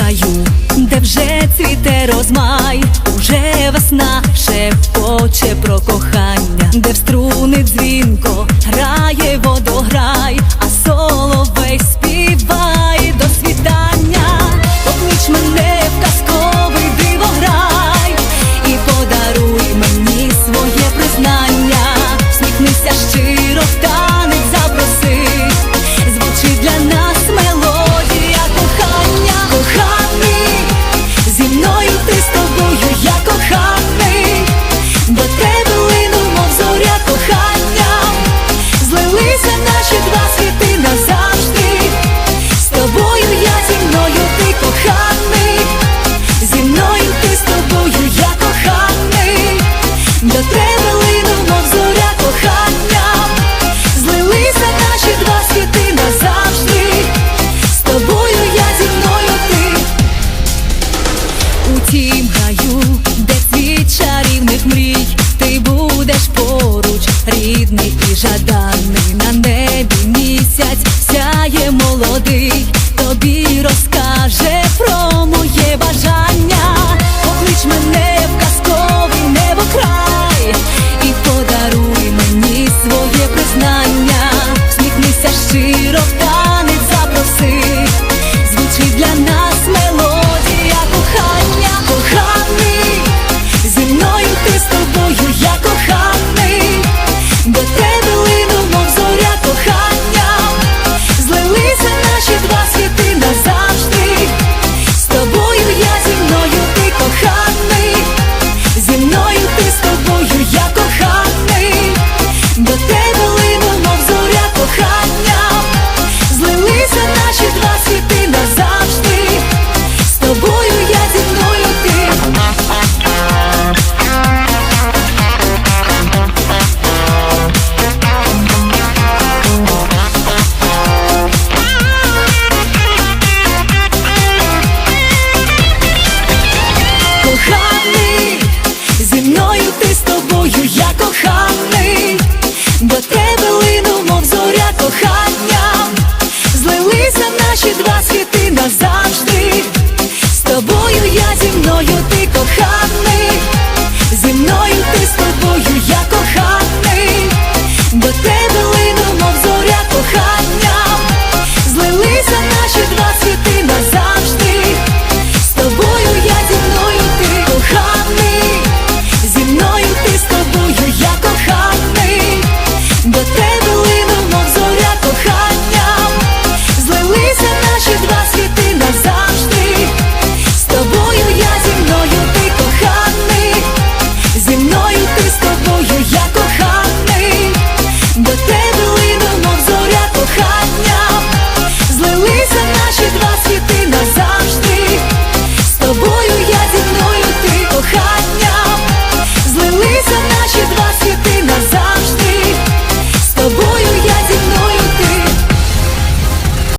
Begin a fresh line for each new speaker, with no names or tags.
гаю, де вже цвіте розмай, уже весна шепоче про кохання, де в струни дзвінко, грає водограй. тім гаю, де світ чарівних мрій, ти будеш поруч, рідний і жаданий на небі місяць сяємо. коханий, зі мною ти з тобою, я коханий, до тебе лину, мов зоря кохання, злилися наші два світи назавжди, з тобою я зі мною ти коханий.